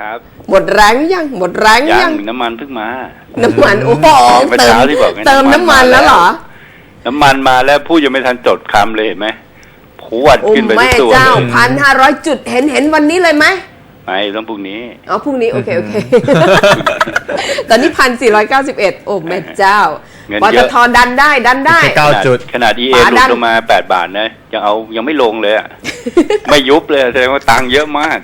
ครับ หมดแรงหรือยังหมดแรงหรือยัยังงน้ำมันเพิ่งมา น้ำมันโอ้โหเมื่อเติมเช้าที่บอกไงเติมน้ำมันแล้วเหรอ น้ำมันมาแล้วพูดยังไม่ทันจดคำเลยเห็นไหมพวดโอ้ขึ้นไปทุแม่กตัวเจ้าเลยพันห้าร้อยจุดเห็นเห็นวันนี้เลยไหม ไม่ต้องพรุ่งนี้ อ๋อพรุ่งนี้ โอเค โอเค ตอนนี้พันสี่ร้อยเก้าสิบเอ็ดโอ้แม่เจ้าเงินปเยตอะ ทดันได้ดันได้แค่เก้าขนาดจุด ขนาด EA ป๋าหลุดัดน ลงมาแปดบาทนะยังเอายังไม่ลงเลยอะ ไม่ยุบเลยแสดงว่าตังค์เยอะมาก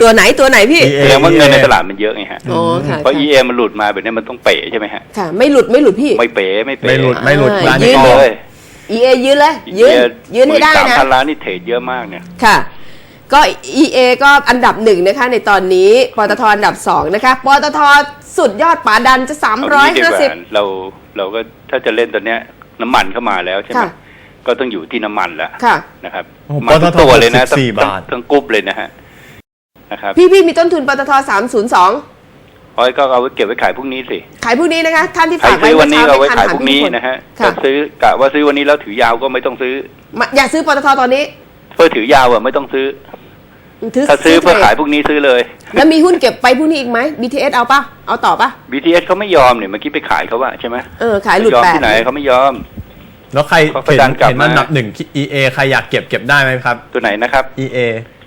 ตัวไหนตัวไหนพี่ EA แสดงว่าเงินในตลาดมันเยอะไงฮะอ๋อค่ะเพราะ ค่ะ EA มันหลุดมาแบบนี้มันต้องเป๋ใช่ไหมฮะ ค่ะ ไม่หลุดไม่หลุดพี่ ไม่เป๋ไม่เป๋ไม่หลุด ไม่หลุดอ่า ร้านยืนี้นก็เลย EA ยืนเลย ยืนยืนให้ได้สามนะ พันล้านนี่เทรดเยอะมากเนี่ย ค่ะ ก็ EA ก็อันดับหนึ่งนะคะในตอนนี้ ปตทอันดับสองนะคะ ปตทสุดยอดป๋าดันจะสามเอาร้อยงี้ดีกห้าว่าสิบเราเราก็ถ้าจะเล่นตอนเนี้ยน้ำมันเข้ามาแล้วใช่ไหมค่ะก็ต้องอยู่ที่น้ำมันแล้วค่ะนะครับโอ้โหมาทุกปตทตัวเลยนะทั้ง64ทั้งบาททั้งกรุ๊ปเลยนะฮะนะครับ พี่พี่มีต้นทุนปตทสามศูนย์สองเพราะก็เอาไว้เก็บไว้ขายพรุ่งนี้สิ ขายพรุ่งนี้นะคะ ท่านที่ใครฝากไว้ซื้อวัเมื่นอนี้เช้าก็เอาไว้ไม่ทันขายถามพรุ่งพี่นี้คนนะฮะค่ะถ้าซื้อกะว่าซื้อวันนี้แล้วถือยาวก็ไม่ต้องซื้อมาอยากซื้อปตทตอนนี้ เพื่อถือยาวอะไม่ต้องซื้อถืถ้าซื้อเพื่อทรดขายพรุ่งนี้ซื้อเลย แล้วมีหุ้นเก็บไปพรุ่งนี้อีกไหม BTS เอาปะเอาต่อปะ BTS เขาไม่ยอมเนี่ยเมื่อกี้ไปขายเขาว่าใช่ไหมเออขายหลุดยอมแปดที่ไหนเขาไม่ยอม แล้วใครเขาไปเห็นดันกลับเห็นมันมาอันดับหนึ่ง EA ใครอยากเก็บเก็บได้ไหมครับ ตัวไหนนะครับ EA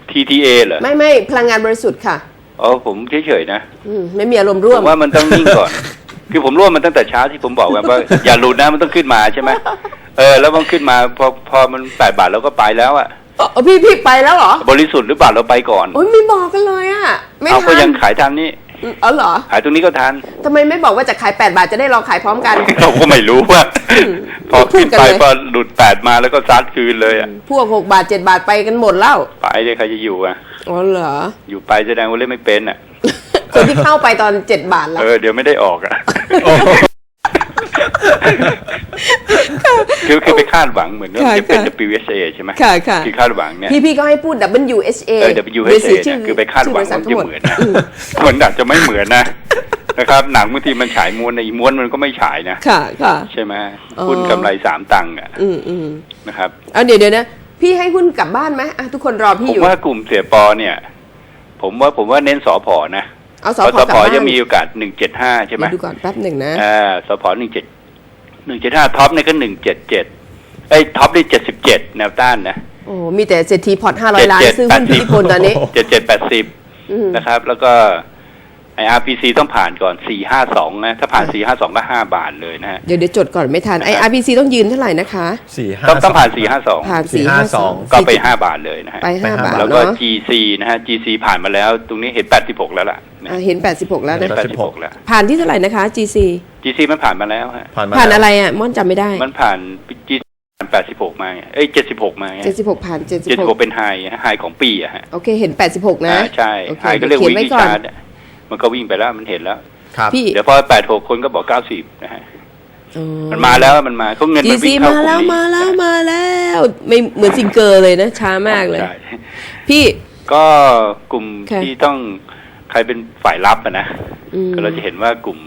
TTA เหรอไม่ไม่พลังงานบริสุทธิ์ค่ะอ๋อผมเฉยๆนะอืมไม่มีอารมณ์ผร่วมมว่ามันต้องนิ่งก่อน คือผมร่วมมันตั้งแต่เช้าที่ผมบอกแบบว่า อย่าหลุดนะมันต้องขึ้นมาใช่ไหมเออ แล้วมันขึ้นมาพอพอมันแปดบาทเราก็ไปแล้วอะ เออพี่พี่ไปแล้วเหรอบริสุทธิ์หรือเปล่าเราไปก่อนโอ้ยไม่บอกกันเลยอะ ไม่เอาก็ทัยันงขายทันนี่อืมเออเหรอขายตรงนี้ก็ทันทำไมไม่บอกว่าจะขาย 8 บาทจะได้ลองขายพร้อมกัน เราก็ไม่รู้ว่า พอพูดขึ้นกันไปเลย พอหลุดแปดมาแล้วก็ซัดคืนเลยอะพวก 6 บาท 7 บาทไปกันหมดแล้วไปเลยใครจะอยู่อะอ๋อเหรอ อยู่ไปแสดงว่าเล่นไม่เป็นอะคนที่เข้าไปตอน 7 บาทแล้ว เออเดี๋ยวไม่ได้ออกอะโอ้โห คือคือไปคาดหวังเหมือนว่าค่ะจะเป็นค่ะ WSA ใช่ไหมค่ะค่ะคือคาดหวังเนี่ยพี่พี่ก็ให้พูด WHA เออ WHA ชื่เนี่ยคือไปคาดหวังชื่ว่าบริษัทจะเหมือนนะมันอาจจะไม่เหมือนนะนะครับหนังบางทีมันฉายม้วนในอีม้วนมันก็ไม่ฉายนะค่ะค่ะใช่ไหมอ๋อหุ้นกำไรสามตังค์อะอืมอืมนะครับเอาเดี๋ยวเดี๋ยวนะพี่ให้หุ้นกลับบ้านไหมอะทุกคนรอพี่ผมอยู่ว่ากลุ่มเสียปอเนี่ย ผมว่าผมว่าเน้นสอพอนะ เอาสเพอราะพสออกลับพอบ้านจะมีโอกาสหนึ่งเจ็ดห้าใช่ไหมเดี๋ยวดูก่อนแป๊บหนึ่งนะอ่าสอพอหนึ่งเจ็ดหนึ่งเจ็ดห้าท็อปเนี่ยก็หนึ่งเจ็ดเจ็ดไอ้ยท็อปได้เจ็ดสิบเจ็ดแนวต้านนะโอ้มีแต่เศรษฐีพอร์ต500ล้าน77ซื้อหุ้นพิธิพลตอนนี้เจ็ดเจ็ดแปดสิบอืมนะครับ แล้วก็ ไอ RPC ต้องผ่านก่อนสี่ห้าสองนะ ถ้าผ่านสี่ห้าสองก็ห้าบาทเลยนะฮะ เดี๋ยวเดี๋ยวจดก่อนไม่ทัน ไอนะครับ RPC ต้องยืนเท่าไหร่นะคะ สี่ห้า ต้องต้องผ่านสสี่ห้าสองผ่านสี่4ห้า5สอง2ก็ไปห้าบาทเลยนะฮะ ไปไป5ห้าบาทแล้วก็ เนาะ GC นะฮะ GC ผ่านมาแล้ว ตรงนี้เห็นแปดสิบหกแล้วล่ะนะอะเห็น 86 แล้วเห็นนะแปดสิบหกแล้ว ผ่านที่เท่าไหร่นะคะ GC GC มันผ่านมาแล้วฮะ ผ่านมาผ่านแล้วอะไรอะม่อนจำไม่ได้ มันผ่าน GC ผ่านแปดสิบหกมาไงเอ้ยเจ็ดสิบหกมาไง76 ผ่านเจ็ดสิบหก76 เป็นไฮไฮของปีอะฮะ โอเค เห็น 86 นะอ่าใช่โอเคไฮก็เรียกเขียวิ่นงไว้ที่ก่อนชาร์จอะ มันก็วิ่งไปแล้วมันเห็นแล้วครับพี่เดี๋ยวพอแปดหกคนก็บอกเก้าสิบนะฮะอ๋อมันมาแล้วมันมาเขาเงินมัน GC วิ่งเข้ามาแล้วกลุ่มาแล้วนี้มาแล้ว ไม่เหมือนซิงเกอร์เลยนะช้ามากเลยใช่พี่ก็กลุ่มค่ะที่ต้องใครเป็นฝ่ายรับอะนะอืมก็เราจะเห็นว่ากลุ่ม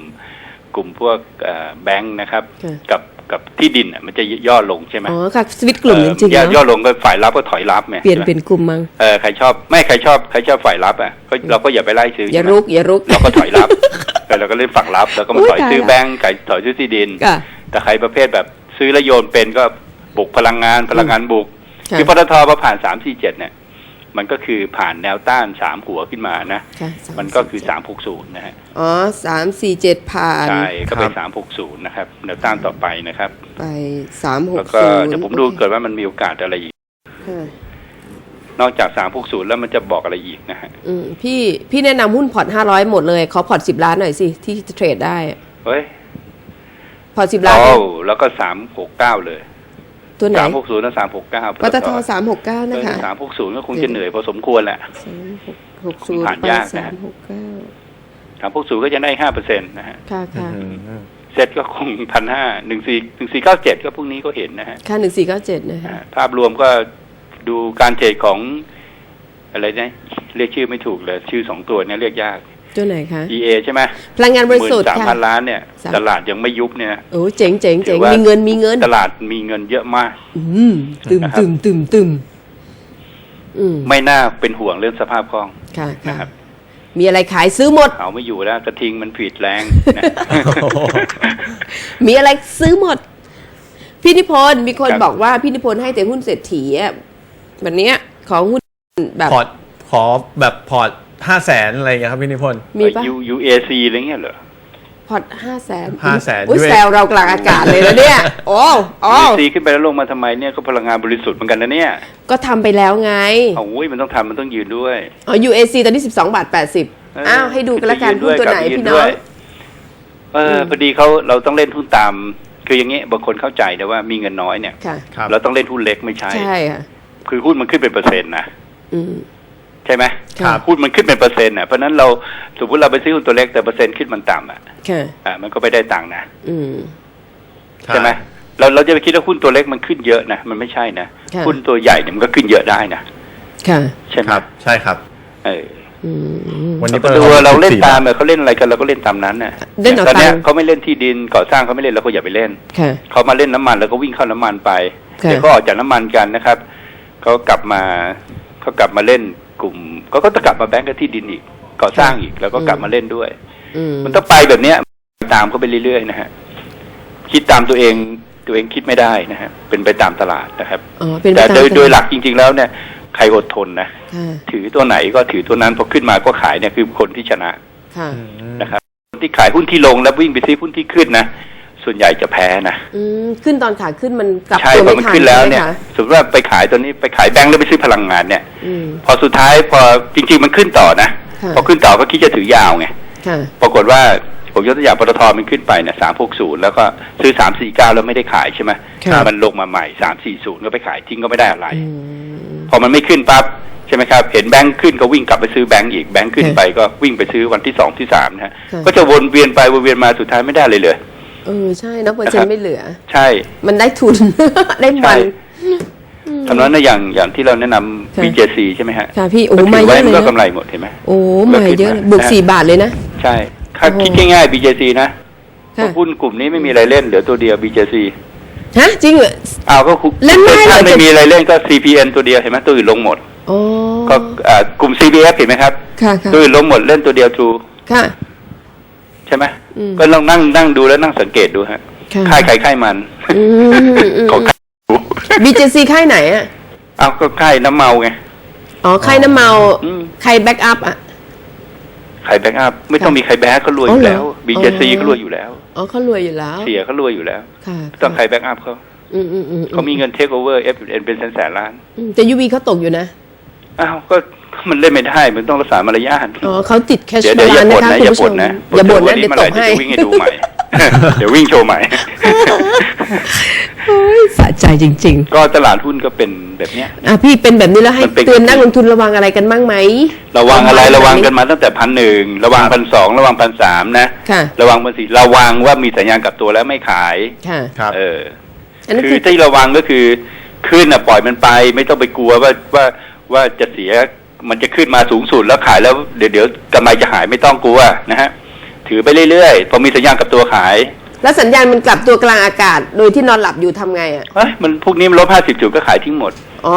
กลุ่มพวกเอ่อแบงค์นะครับค่ะกับ กับที่ดินอะมันจะย่อลงใช่ไหมอ๋อค่ะสวิตช์กลุ่มจริงๆเอ่อเนาะย่อลงก็ฝ่ายรับก็ถอยรับไงเปลี่ยนใช่ไหมเป็นกลุ่มมั้งเออใครชอบไม่ใครชอบใครชอบฝ่ายรับอะก็เราก็อย่าไปไล่ซื้ออย่าใช่ไหมรุกอย่ารุกเราก็ถอยรับเออเราก็เล่นฝั่งรับแล้วก็มาอุ๊ยถอยซื้อตายละแบงค์ขายถอยซื้อที่ดินค่ะแต่ใครประเภทแบบซื้อแล้วโยนเป็นก็บุกพลังงานพลังงานบุกค่ะคือปตทพอผ่านสามสี่เจ็ดเนี่ย มันก็คือผ่านแนวต้านสามหัวขึ้นมานะค่ะสามันก็คือสามหกศูนย์นะฮะ อ๋อสามสี่เจ็ดผ่าน ใช่ ก็ไปครับสามหกศูนย์นะครับ แนวต้านต่อไปนะครับ ไปสามหกแล้วก็เดี๋ยวผมดูเกิดว่ามันมีโอกาสอะไรอีก นอกจากสามหกศูนย์แล้วมันจะบอกอะไรอีกนะฮะอืมพี่พี่แนะนำหุ้นพอร์ตห้าร้อยหมดเลย ขอพอร์ตสิบล้านหน่อยสิ ที่จะเทรดได้อะเฮ้ย พอร์ตสิบล้านโอ้แล้วก็สามหกเก้าเลย ตัวไหนสามหกศูนย์และสามหกเก้าปตทสามหกเก้านะคะสามหกศูนย์ก็คงจะเหนื่อยพอสมควรแหละสามหกหกศูนย์ผ่านไปยากนะสามหกเก้าสามหกศูนย์ก็จะได้ห้าเปอร์เซ็นต์นะฮะค่ะค่ะอืมเซ็ตก็คงพันห้าหนึ่งสี่หนึ่งสี่เก้าเจ็ดก็พรุ่งนี้ก็เห็นนะฮะค่าหนึ่งสี่เก้าเจ็ดนะคะอ่าภาพรวมก็ดูการเทรดของอะไรนะเรียกชื่อไม่ถูกเลย ชื่อสองตัวเนี่ยเรียกยาก ตัวไหนคะ EA ใช่ไหมพลังงานบหริมื่สุทนธิ์สามค่ะพันล้านเนี่ยสามตลาดยังไม่ยุบเนี่ยโอ้เจ๋งเจ๋งเจ๋งถือว่ามีเงินมีเงิน ตลาดมีเงินเยอะมาก อืมตึมนะครับตึมตึมตึมอืมไม่น่าเป็นห่วงเรื่องสภาพคล่องค่ะนะค่ะครับมีอะไรขายซื้อหมดเอาไม่อยู่แล้วกระทิงมันผิดแรงนะมีอะไรซื้อหมด พี่นิพนธ์มีคนครับบอกว่าพี่นิพนธ์ให้แต่หุ้นเศรษฐีอะวันเนี้ยของหุ้นแบบพอร์ตขอแบบพอร์ต ห้าแสนอะไรอย่างเงี้ยครับพี่นิพนธ์มีปะยูยูเอซีอะไรเงี้ยเหรอ พอร์ตห้าแสน500,000อุ้ยด้วย แซวเรากลางอากาศเลยนะเนี่ย โอ้โอ้ยูเอซีขึ้นไปแล้วลงมาทำไมเนี่ยก็พลังงานบริสุทธิ์เหมือนกันนะเนี่ยก็ทำไปแล้วไง เอาอุ้ยมันต้องทำมันต้องยืนด้วยอ๋อ UAC ตอนนี้ 12บาท80เอ้าว ให้ดูกันละกันยืหุ้นตัวไหนกลับยืพี่น้อด้งยเออพอดีเขาเราต้องเล่นหุ้นตาม คืออย่างเงี้ยบางคนเข้าใจนะว่ามีเงินน้อยเนี่ยค่ะ ครับ เราต้องเล่นหุ้นเล็กไม่ใช่ ใช่ค่ะ คือหุ้นมันขึ้นเป็นเปอร์เซ็นต์นะ อืม ใช่ไหมครับหุ้นมันขึ้นเป็นเปอร์เซ็นต์อะเพราะฉะนั้นเราสมมติเราไปซื้อหุ้นตัวเล็กแต่เปอร์เซ็นต์ขึ้นมันต่ำอะค่ะอ่ามันก็ไม่ได้ตังค์นะอืมใช่ไหมเราเราจะไปคิดว่าหุ้นตัวเล็กมันขึ้นเยอะนะมันไม่ใช่นะค่ะหุ้นตัวใหญ่เนี่ยมันก็ขึ้นเยอะได้นะค่ะใช่ไหมครับใช่ครับ เอออืมวันนี้เราดูว่าเราเล่น14ตามเนี่ยเขาเล่นอะไรกันเราก็เล่นตามนั้นน่ะเล่นเอาตอนเนี้ยตังค์เขาไม่เล่นที่ดินก่อสร้างเขาไม่เล่นเราก็อย่าไปเล่นค่ะเขามาเล่นน้ำมันแล้วก็วิ่งเข้าน้ำมันไปค่ะเดี๋ยวก็ออกจากน้ำมันกันนะครับเขากลับมาเขากลับมาเล่น กลุ่มเขาก็จะกลับมาแบงก์กับที่ดินอีกก่อสร้างอีกแล้วก็กลับมาเล่นด้วยอืมมันต้องไปแบบเนี้ยตามเขาไปเรื่อยๆนะฮะคิดตามตัวเองตัวเองคิดไม่ได้นะฮะเป็นไปตามตลาดนะครับอ๋อเป็นไปแต่ตามโดยตามโดยหลักจริง ๆ แล้วเนี่ยใครอดทนนะค่ะถือตัวไหนก็ถือตัวนั้นพอขึ้นมาก็ขายเนี่ยคือคนที่ชนะค่ะอืมนะครับคนที่ขายหุ้นที่ลงแล้ววิ่งไปซื้อหุ้นที่ขึ้นนะ ส่วนใหญ่จะแพ้นะอืมขึ้นตอนขาขึ้นมันกลับใช่ตัวพอไม่มันทันขึ้นแล้วใช่ไหมเนี่ยคะสมมติว่าไปขายตัวนี้ไปขายแบงก์แล้วไปซื้อพลังงานเนี่ยอืมพอสุดท้ายพอจริง ๆ มันขึ้นต่อนะค่ะพอขึ้นต่อก็คิดจะถือยาวไงค่ะปรากฏว่าผมยกตัวอย่างปตทมันขึ้นไปเนี่ยสามหกศูนย์แล้วก็ซื้อสามสี่เก้าแล้วไม่ได้ขายใช่ไหมครับมันลงมาใหม่สามสี่ศูนย์ก็ไปขายทิ้งก็ไม่ได้อะไรอืมพอมันไม่ขึ้นปั๊บใช่ไหมครับ เห็นแบงค์ขึ้นก็วิ่งกลับไปซื้อแบงค์อีกแบงค์ขึ้นค่ะไปก็วิ่งไปซื้อวันที่สองที่สามนะฮะค่ะก็จะวนเวียนไปวนเวียนมาสุดท้ายไม่ได้เลยเลย เออใช่นะเปอร์เซ็นนะครับต์ไม่เหลือ ใช่ มันได้ทุน ได้มัใช่นตอนนั้นนะอย่างอย่างที่เราแนะนำค่ะ BJC ใช่ไหมฮะ ค่ะพี่ โอ้ก็มาถือเยไว้อะเลมันยก็กำนะไรหมดเห็นไหมโอ้มาเยอะเลยบวกสี่บาทเลยนะ ใช่ ถ้าโอ้คิดง่ายๆ BJC นะค่ะหุ้นกลุ่มนี้ไม่มีอะไรเล่นเหลือตัวเดียว BJC ฮะจริงเหรออ้าวก็คุณเล่นไม่เหรอถ้าไม่จะมีอะไรเล่นก็ CPN ตัวเดียวเห็นไหมตัวอื่นลงหมดอ๋อก็อ่ากลุ่ม CBF เห็นไหมครับค่ะค่ะตัวอื่นลงหมดเล่นตัวเดียว True ค่ะ ใช่ไหมอืม ก็ลองนั่งนั่งดูแล้วนั่งสังเกตดูฮะค่ะค่ายใครค่ายมันอืมอืมของใครรู้ BJC ค่ายไหนอะเอาก็ค่ายน้ำเมาไงอ๋อค่ายน้ำเมาอืมใครแบ็กอัพอะใครแบ็กอัพไม่ต้องค่ะมีใครแบ็กเขารวยออ๋อยู่เหรอแล้ว BJC อ๋อเขารวยอยู่แล้วอ๋อเขารวยอยู่แล้ว เสียเขารวยอยู่แล้วค่ะต้องใครแบ็กอัพเขาอืมอืมอืมเขามีเงินเทคโอเวอร์เอฟเป็นแสนแสนล้านอืมแต่ยูวีเขาตกอยู่นะอ้าวก็ มันเล่นไม่ได้ มันต้องรักษามารยาทอ๋อเขาติดแคชเดี๋ยวบาเดี๋ยวลานอย่านะบ่นคะนะคุอย่าณผู้ชบ่นมนะอย่าบ่นนะวันเดี๋ยวเมื่อตไหร่กให้จะวิ่งให้ดูใหม่ เดี๋ยววิ่งโชว์ใหม่โอ้ยสะใจจริงก็ตลาดหุ้นก็เป็นแบบเนี้ยๆอะพี่เป็นแบบนี้แล้วให้มันเป็นเตือนนักลงทุนระวังอะไรกันบ้างไหมระวังอะไรประมาณระวังไหนกันมาตั้งแต่พันหนึ่งระวังพันสองระวังพันสามนะค่ะระวังพันสี่ระวังว่ามีสัญญาณกลับตัวแล้วไม่ขายค่ะครับเอออันนั้นคืคืออที่ระวังก็คือขึ้นอะปล่อยมันไป ไม่ต้องไปกลัวว่าว่าว่าจะเสีย มันจะขึ้นมาสูงสุดแล้วขายแล้วเดี๋ยวเดี๋ยวกำไรจะหายไม่ต้องกลัวนะฮะถือไปเรื่อยๆพอมีสัญญาณกลับตัวขาย แล้วสัญญาณมันกลับตัวกลางอากาศ โดยที่นอนหลับอยู่ทำไงอะเอ้ยมันพวกนี้มันลบห้าสิบจุดก็ขายทิ้งหมดอ๋อ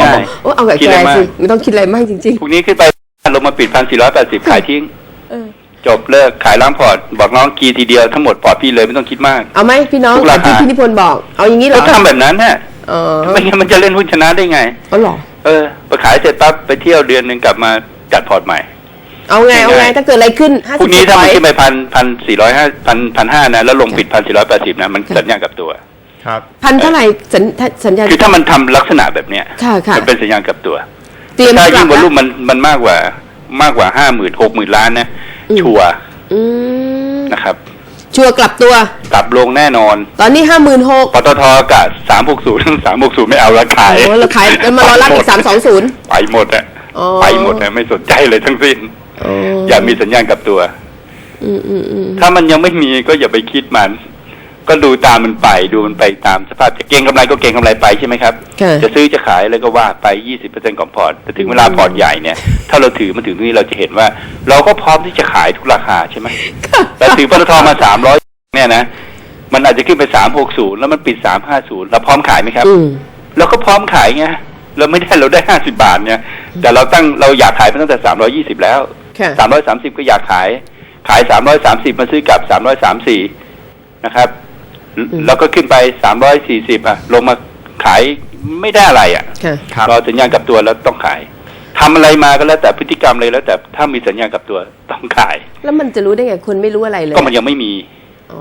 ง่ายโอ้เอากับคิดแกอะไรมากสิไม่ต้องคิดอะไรมากจริงพวกนี้ขึ้นไปลงมาปิดพันสี่ร้อยแปดสิบขายทิ้งๆเออจบเลิกขายล้างพอร์ตบอกน้องกีทีเดียวทั้งหมดพอร์ตพี่เลยไม่ต้องคิดมาก เอาไหมพี่น้องทุกราแบบที่คาพี่นิพนธ์บอก เอาอย่างนี้เหรก็อทำแบบนั้นฮะอ๋อไม่งั้นมันจะเล่นหุ้นชนะได้ไงเอาเหรอ เออไปขายเสร็จปั๊บไปเที่ยวเดือนหนึ่งกลับมาจัดพอร์ตใหม่ เอาไงเอาไงถ้าเกิดอะไรขึ้นห้าพสิรุ่บงนี้ถ้ามันไว้ขึ้นไปพันพันสี่ร้อยห้าพันพันห้านะแล้วลงปิดพันสี่ร้อยแปดสิบนะมันสัญญาณกลับตัว ครับ พันเท่าไหร่สัญสัญญาณ คือถ้ามันทำลักษณะแบบเนี้ยค่ะค่ะ มันเป็นสัญญาณกลับตัว เตรียมถ้ากลัยิ่บงวอลแล้ลุ่วมมันมันมากกว่ามากกว่าห้าหมื่นหกหมื่นล้านนะอืมชัวร์อืมนะครับ ชัวร์กลับตัว กลับลงแน่นอน ตอนนี้ห้าหมื่นหกปตทกับสามหกศูนย์สามหกศูนย์ไม่เอาละขายโอ้เราขายกันมารอรับอีกสามสองศูนย์ไปหมดอะอ๋อไปหมดอะไม่สนใจเลยทั้งสิ้นอ๋ออย่ามีสัญญาณกลับตัวอืมอืมอืมถ้ามันยังไม่มีก็อย่าไปคิดมัน ก็ดูตามมันไปดูมันไปตามสภาพจะเก็งกำไรก็เก็งกำไรไปใช่ไหมครับค่ะจะซื้อจะขายอะไรก็ว่าไปยี่สิบเปอร์เซ็นของพอร์ตแต่ถึงเวลาพอร์ตใหญ่เนี่ย ถ้าเราถือมาถึงตรงนี้เราจะเห็นว่า เราก็พร้อมที่จะขายทุกราคาใช่ไหมแต่ถือปตทมาสามร้อยเนี่ยนะมันอาจจะขึ้นไปสามหกศูนย์แล้วมันปิดสามห้าศูนย์เราพร้อมขายไหมครับอืมเราก็พร้อมขายไงเราไม่ได้เราได้ห้าสิบาทเนี่ยแต่เราตั้งเราอยากขายไปตั้งแต่สามร้อยี่สิบแล้วค่ะสามร้อยสามสิบก็อยากขาย ขายสามร้อยสามสิบมาซื้อกลับสามร้อยสามสี่นะครับ แล้วก็ขึ้นไปสามร้อยสี่สิบอะ ลงมาขายไม่ได้อะไรอะค่ะครับรอสัญญาณกลับตัวแล้วต้องขายทำอะไรมาก็แล้วแต่พฤติกรรมเลยแล้ว แต่ถ้ามีสัญญาณกลับตัวต้องขาย แล้วมันจะรู้ได้ไงคนไม่รู้อะไรเลย ก็มันยังไม่มีอ๋อ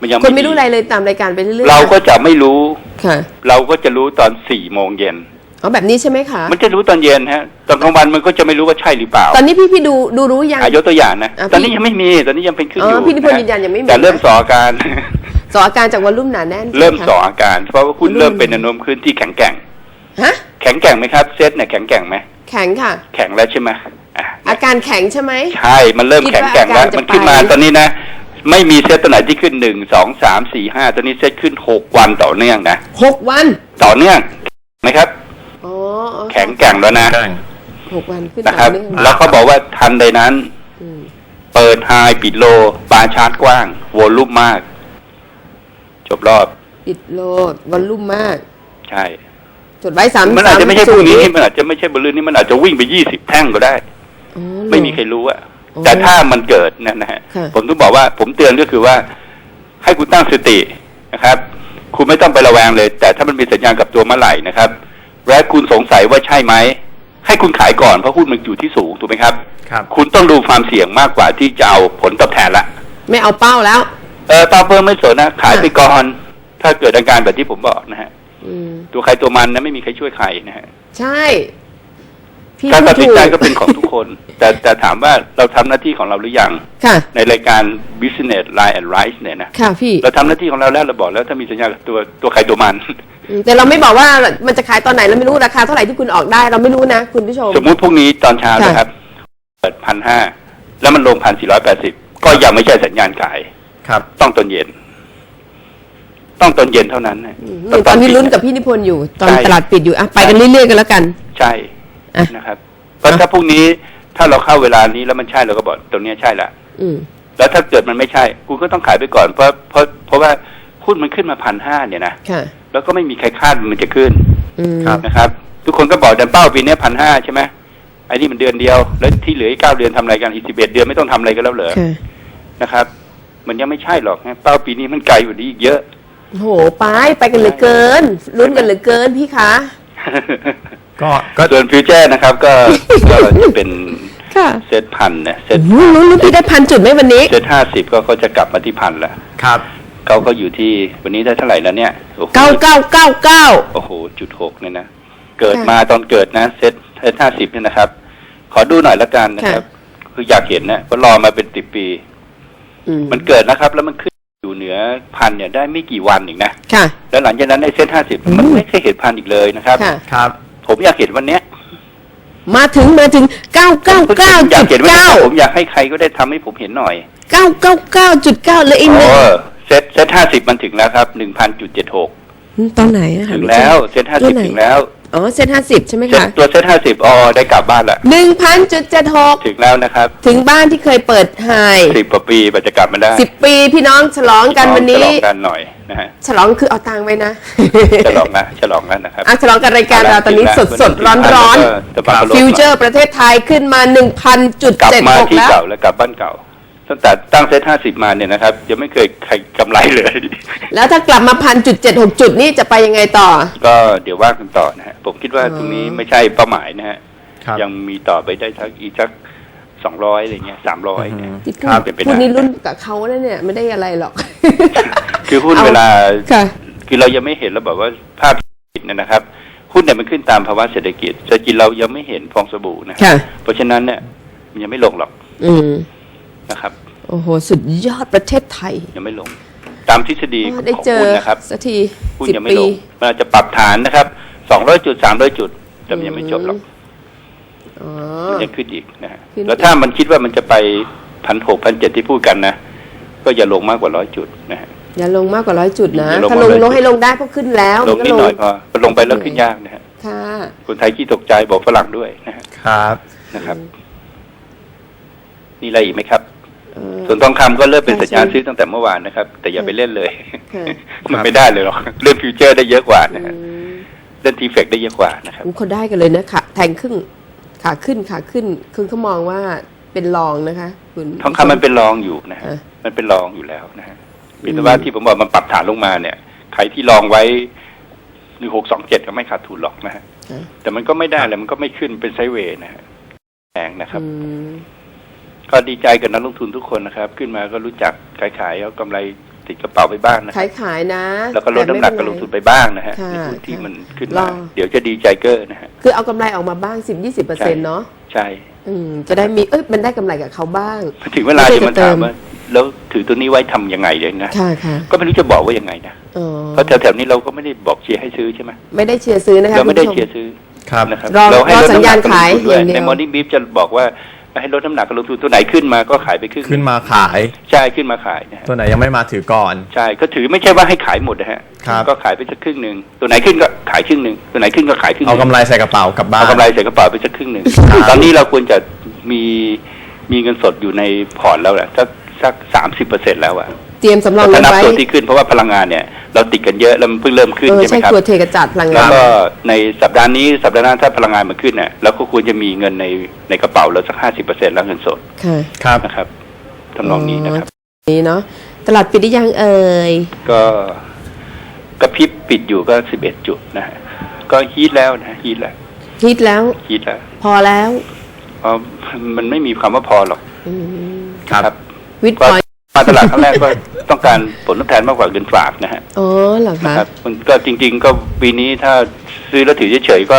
มันยังคนไม่รู้อะไรเลยตามรายการไปเรื่อยๆเราก็จะไม่รู้ค่ะเราก็จะรู้ตอนสี่โมงเย็น อ๋อแบบนี้ใช่ไหมคะ มันจะรู้ตอนเย็นฮะตอนกลางวันมันก็จะไม่รู้ว่าใช่หรือเปล่า ตอนนี้พี่พี่ดูดูรู้ยังอายกตัวอย่างนะอะพี่ตอนนี้ยังไม่มีตอนนี้ยังเป็นขึ้นอ๋ออยู่พี่นิพนธ์ะยืนยันยังไม่มีแต่เริ่มนะ สออาการ สออาการจากวอลลุ่มหนาแน่นเริ่มใช่ไหสอคะอาการ เพราะว่าหุ้นวอลลุ่มเริ่มเป็นแนวโน้มขึ้นที่แข็งแกร่ง ฮะ แข็งแกร่งไหมครับเซ็ตเนี่ยแข็งแกร่งไหมแข็งค่ะ แข็งแล้วใช่ไหมอะอาการแข็งใช่ไหม ใช่มันเริ่มคิดแข็งแกร่งแล้วว่าอาการจะมันขึ้นมาไป ตอนนี้นะ ไม่มีเซตตัวไหนที่ขึ้นหนึ่งสองสามสี่ห้าตอนนี้เซตขึ้นหกวันต่อเนื่องนะหกวัน ต่อเนื่องไหมครับอ๋ออ๋อ แข็งแกร่งแล้วนะแกร่งหกวันขึ้นนะครับต่อเนื่องแล้วเขาบอกว่าทันใดนั้นอืมเปิดไฮปิดโลบาร์ชาร์ตกว้างโวลุ่มมาก จบรอบ ปิดโลดวอลลุ่มมาก ใช่จดไว้สามมันอาจจะไม่ใช่พรุ่งนี้สามมันอาจจะไม่ใช่บอลลูนนี้มันอาจจะวิ่งไปยี่สิบแท่งก็ได้อ๋อไม่มีใครรู้อะอ๋อแต่ถ้ามันเกิดเนยนะฮะค่ะผมต้องบอกว่า ผมเตือนก็คือว่า ให้คุณตั้งสตินะครับ คุณไม่ต้องไประแวงเลย แต่ถ้ามันมีสัญญาณกลับตัวเมื่อไหร่นะครับ และคุณสงสัยว่าใช่ไหม ให้คุณขายก่อนเพราะหุ้นมันอยู่ที่สูงถูกไหมครับ ครับ คุณต้องดูความเสี่ยงมากกว่าที่จะเอาผลตอบแทนละ ไม่เอาเป้าแล้ว เออตาเพิ่มไม่สนนะ ขายไปก่อน ถ้าเกิดอาการแบบที่ผมบอกนะฮะ อืม ตัวใครตัวมันนะไม่มีใครช่วยใครนะฮะ ใช่ พี่การตัดสินใจพูก็เป็นของทุกคน แต่แต่ถามว่าเราทำหน้าที่ของเราหรือยังค่ะ ในรายการ Business Line and Rise เนี่ยนะค่ะพี่เราทำหน้าที่ของเราแล้วเราบอกแล้วถ้ามีสัญญากับตัวตัวใครตัวมันอืมแต่เราไม่บอกว่ามันจะขายตอนไหนเราไม่รู้ราคาเท่าไหร่ที่คุณออกได้ เราไม่รู้นะคุณผู้ชมสมมุติพรุ่งนี้ตอนเช้าค่ะนะครับเปิดพันห้าแล้วมันลงพันสี่ร้อยแปดสิบก็ยังไม่ใช่สัญญาณขายครับ ต้องตอนเย็น ต้องตอนเย็นเท่านั้นนะอืมตอนนี้ปิดลุ้นกับพี่นิพนธ์อยู่ ตอนใช่ตลาดปิดอยู่อะไปกันเรื่อยๆกันแล้วกัน ใช่อะ นะครับ เพราะถ้าพรุ่งนี้ถ้าเราเข้าเวลานี้แล้วมันใช่เราก็บอกตรงเนี้ยใช่ละอืมแล้วถ้าเกิดมันไม่ใช่คุณก็ต้องขายไปก่อนเพราะเพราะเพราะว่าหุ้นมันขึ้นมาพันห้าเนี่ยนะค่ะแล้วก็ไม่มีใครคาดมันจะขึ้นอืมครับนะครับ ทุกคนก็บอกแต่เป้าปีนี้พันห้าใช่ไหมไอ้นี่มันเดือนเดียว แล้วที่เหลืออีกเก้าเดือนทำอะไรกันอีกสิบเอ็ดเดือนไม่ต้องทำอะไรกันแล้วเหรอค่ะนะครับ มันยังไม่ใช่หรอกนะเป้าปีนี้มันไกลกว่านี้อีกเยอะโหไปไปกันเหลือเกินลุ้นกันเหลือเกินพี่คะ ก็ก็ส่วนฟิวเจอร์นะครับ ก็ก็จะเป็นค่ะเซตพันนะเซตโอ้โหลุ้นลุ้นพี่ได้พันจุดไหมวันนี้เซตห้าสิบก็เขาจะกลับมาที่พันละครับเขาก็อยู่ที่วันนี้ได้เท่าไหร่แล้วเนี่ยโอ้โหเก้าเก้าเก้าเก้าโอ้โหจุดหกเนี่ยนะเกิดค่ะมาตอนเกิดนะเซตเซตห้าสิบเนี่ยนะครับ ขอดูหน่อยละกันนะครับ คืออยากเห็นนะเพราะรอมาเป็นสิบปีอืมมันเกิดนะครับ แล้วมันขึ้นอยู่เหนือพันเนี่ยได้ไม่กี่วันเองนะค่ะแล้วหลังจากนั้นในเซตห้าสิบมันไม่เคยเห็นพันอีกเลยนะครับค่ะครับ ผมอยากเห็นวันเนี้ยมาถึงมาถึงเก้าเก้าเก้าอยาจุกดเห็นวันนี้เก้าผมอยากให้ใครก็ได้ทำให้ผมเห็นหน่อยเก้าเก้าเก้าจุดเก้าเลยอีกหนึ่งโอ้เซตเซตห้าสิบมันถึงแล้วครับหนึ่งพันจุดเจ็ดหกอืมตอนไหนอะหาถึงไม่เจอแล้วเซตห้าตัสิวบไหนถึงแล้ว อ๋อเซ็นห้าสิบใช่ไหมเซตคะตัวเซตห้าสิบอ๋อได้กลับบ้านละหนึ่งพันจุดเจ็ดหกถึงแล้วนะครับ ถึงบ้านที่เคยเปิดไฮสิบกว่าปีกว่าจะกลับมาได้สิบปีพี่น้องฉลองกันวันฉนี้ลองกันหน่อยนะฮะฉลองคือเอาตังค์ไว้นะฉลองนะฉลองแล้วนะครับอะฉลองกันรายการเราตอนนี้สดสดร้อนร้อนจะปรับฟิวเจอร์ประเทศไทยขึ้นมาหนึ่งพันจุดกลับเจ็ดมาหกที่แล้วเก่าแล้วกลับบ้านเก่า ตั้งแต่ตั้งเซตห้าสิบมาเนี่ยนะครับยังไม่เคยใครกำไรเลย แล้วถ้ากลับมาพันจุดเจ็ดหกจุดนี่จะไปยังไงต่อ ก็เดี๋ยวว่ากันต่อนะฮะผมคิดว่าอ๋อตรงนี้ไม่ใช่เป้าหมายนะฮะครับ ยังมีต่อไปได้สักอีกสักสองร้อยอะไรเงี้ยสามร้อยเนี่ย ที่พูครับดเป็นไปได้ พูดนี่รุ่นกับเขาแล้วเนี่ยไม่ได้อะไรหรอก คือหุ้นเอา เวลา ค่ะ คือเรายังไม่เห็นแล้วแบบว่าภาพเศรษฐกิจเนี่ยนะครับหุ้นเนี่ยมันขึ้นตามภาวะเศรษฐกิจเศรษฐกิจเรายังไม่เห็นฟองสบู่นะค่ะ เพราะฉะนั้นเนี่ยมันยังไม่ลงหรอกอืม นะครับ โอ้โห สุดยอดประเทศไทย ยังไม่ลง ตามทฤษฎีอ๋ขอองได้เจอหุ้นนะครับสักทีหุ้นสิบยังไม่ปีลงมันอาจจะปรับฐานนะครับสองร้อยจุดสามร้อยจุดแต่มันยังไม่จบหรอกอ๋อ มันยังขึ้นอีกนะฮะขึ้นอีก แล้วถ้ามันคิดว่ามันจะไปพันหกพันเจ็ดที่พูดกันนะ ก็อย่าลงมากกว่าร้อยจุดนะฮะ อย่าลงมากกว่าร้อยจุดนะ อย่าลงถ้าลงมา100ลงให้ลงได้เพราะขึ้นแล้วลมังก็นิดหน่อยพอพอลงไปแล้วขึ้นยากนะฮะค่ะ คนไทยขี้ตกใจบอกฝรั่งด้วยนะฮะครับ นะครับ มีอะไรอีกไหมครับเออ ส่วนทองคำก็เริ่มเป็นค่ะสัญญาณใช่ซื้อตั้งแต่เมื่อวานนะครับ แต่อย่าไปเล่นเลยค่ะมันไม่ได้เลยหรอกเล่นฟิวเจอร์ได้เยอะกว่านะฮะอืมเล่นทีเฟกได้เยอะกว่านะครับเขาได้กันเลยนะค่ะแทงครึ่งขาขึ้นขาขึ้นคือเขามองว่าเป็นรองนะคะ คุณทองคำมันเป็นรองอยู่นะฮะเออมันเป็นรองอยู่แล้วนะฮะเพียงแต่ว่าที่ผมบอกมันปรับฐานลงมาเนี่ยใครที่รองไว้หนึ่งหกสองเจ็ดก็ไม่ขาดทุนหรอกนะฮะค่ะแต่มันก็ไม่ได้เลยมันก็ไม่ขึ้นเป็นไซด์เวย์นะฮะแพงนะครับอืม ก็ดีใจกับนักลงทุนทุกคนนะครับ ขึ้นมาก็รู้จักขายขายๆเอากำไรติดกระเป๋าไปบ้างนะคขารับยขายนะแล้วก็ลดน้ำหนักการลงทุนไปบ้างนะฮะค่ะในหุ้นที่มันขึ้นรมาอเดี๋ยวจะดีใจเกอร์นะฮะ คือเอากำไรออกมาบ้าง 10-20%เปอร์เซ็นต์เนาะใช่ อืมจะได้มีเอ้ยมันได้กำไรกับเขาบ้าง ถึงเวลาไม่จะใช่มาจะเติถาม มว่าแล้วถือตัวนี้ไว้ทำยังไงเลยนะค่ะค่ะก็ไม่รู้จะบอกว่ายังไงนะอ๋อเพราะแถวๆนี้เราก็ไม่ได้บอกเชียร์ให้ซื้อใช่ไหมไม่ได้เชียร์ซื้อนะคะเราไม่ได้คุณผู้ชเชียร์ซื้อครับ นะครับรอเราให้รอลดสัญน้ำหญานัณกการลงทุนด้วยขายอย่างเดียว ในมอร์นิ่งบีฟจะบอกว่า ให้ลดน้ำหนักการลงทุนตัวไหนขึ้นมาก็ขายไปครึ่งขึ้นมาขาย ใช่ขึ้นมาขายนะฮะตัวไหนยังไม่มาถือก่อน ใช่ก็ถือไม่ใช่ว่าให้ขายหมดนะฮะครับ ก็ขายไปสักครึ่งหนึ่งตัวไหนขึ้นก็ขายครึ่งหนึ่งตัวไหนขึ้นก็ขายครึ่งหเอานึ่ง กำไรใส่กระเป๋ากลับบ้าน เอากำไรใส่กระเป๋าไปสักครึ่งหนึ่ง ครับ ตอนนี้เราควรจะมีมีเงินสดอยู่ในพอร์ตแล้วแหละสักสักสามสิบเปอร์เซ็นต์แล้วอะ เตรียมสำรองถ้าเงินนับไว้ตัวที่ขึ้นเพราะว่าพลังงานเนี่ยเราติดกันเยอะแล้วมันเพิ่งเริ่มขึ้นเออใช่ไหมใช่ครับตัวเทกระจัดพลังแล้วงานก็ในสัปดาห์นี้สัปดาห์หน้าถ้าพลังงานมันขึ้นเนี่ยเราก็ควรจะมีเงินในในกระเป๋าเราสักห้าสิบเปอร์เซ็นต์แล้วเงินสดค่ะครับ นะครับทำนองนี้นะครับ นี่เนาะตลาดปิดได้ยังเอ่ย ก็กระพริบปิดอยู่ก็สิบเอ็ดจุดนะฮะก็ฮีทแล้วนะฮีทแล้วฮิตแล้วฮีทแล้วพอแล้วเพราะมันไม่มีคำว่าพอหรอกอืมครับ วิทก็พอย มาตลาดครั้งแรกก็ต้องการผลตอบแทนมากกว่าเงินฝากนะฮะอ๋อเหรอนะคะครับมันก็จริง ๆ ก็ปีนี้ถ้าซื้อแล้วถือเฉยๆก็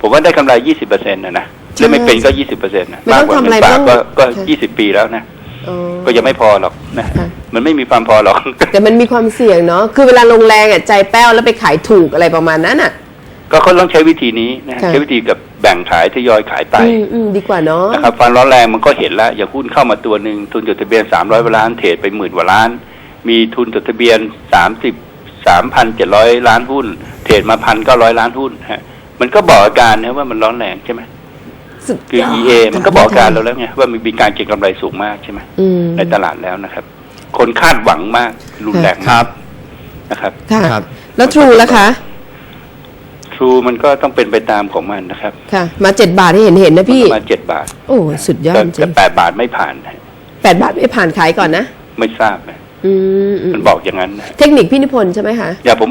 ผมว่าได้กำไรยี่สิบเปอร์เซ็นต์นะนะเล่นไม่เป็นก็ยี่สิบเปอร์เซ็นต์นะไม่มากต้องกว่าทำเงิอะไรนฝากไม่ก็ต้องก็ค่ะยี่สิบปีแล้วนะอ๋อ ก็ยังไม่พอหรอกนะค่ะ มันไม่มีความพอหรอก แต่มันมีความเสี่ยงเนาะคือเวลาลงแรงอะใจแป้วแล้วไปขายถูกอะไรประมาณนั้นอะ ก็เขาต้องใช้วิธีนี้นะฮะค่ะ ใช้วิธีกับ แบ่งขายทยอยขายไปอืมอืมดีกว่าเนาะนะครับฟันร้อนแรงมันก็เห็นแล้วอย่างหุ้นเข้ามาตัวหนึ่งทุนจดทะเบียนสามร้อยล้านเทรดไปหมื่นกว่าล้าน มีทุนจดทะเบียนสามสิบสามพันเจ็ดร้อยล้านหุ้น เทรดมาพันเก้าร้อยล้านหุ้นฮะมันก็บอกอาการนะว่ามันร้อนแรงใช่ไหมสุดคือยด EA มันก็บอกอาการเราแล้วไงว่ามันมีการเก็งกำไรสูงมากใช่ไหมอืมในตลาดแล้วนะครับ คนคาดหวังมากรุนแรงคมากรับนะครับค่ะครับ แล้วทรูล่ะคะ ทรูมันก็ต้องเป็นไปตามของมันนะครับ ค่ะ มาเจ็ดบาทให้เห็นเห็นนะพี่มันประมาณเจ็ดบาท โอ้สุดยอดแต่จริแต่งแปดบาทไม่ผ่านนะแปดบาทไม่ผ่านขายก่อนนะ ไม่ทราบนะอืมอืมมันบอกอย่างนั้นนะเทคนิคพี่นิพนธ์ใช่ไหมคะอย่าผม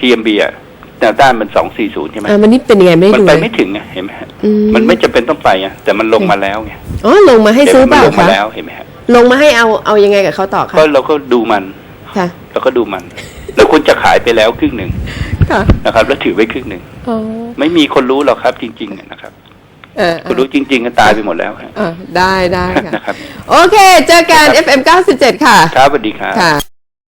TMB อะแนวต้านมันสองสี่ศูนย์ใช่ไหมอ่ามันนี่เป็นยังไงไม่มันดูไปเลยไม่ถึงไงเห็นไหมฮะอืมันไม่จำเป็นต้องไปอะแต่มันลงมาแล้วไงอ๋อลงมาให้ซื้อเปล่าลงมาคะแล้วเห็นไหมฮะลงมาให้เอาเอายังไงกับเขาต่อคะก็เราก็ดูมันค่ะเราก็ดูมันเราควรจะขายไปแล้วครึ่งหนึ่งค่ะ นะครับ แล้วถือไว้ครึ่งหนึ่งอ๋อไม่มีคนรู้หรอกครับ จริงๆอะนะครับเออคนรู้จริง ๆ ก็ตายไปหมดแล้วฮะเออได้ได้ค่ะนะครับ โอเค เจอกัน FM 97 ค่ะ ครับสวัสดีครับค่ะ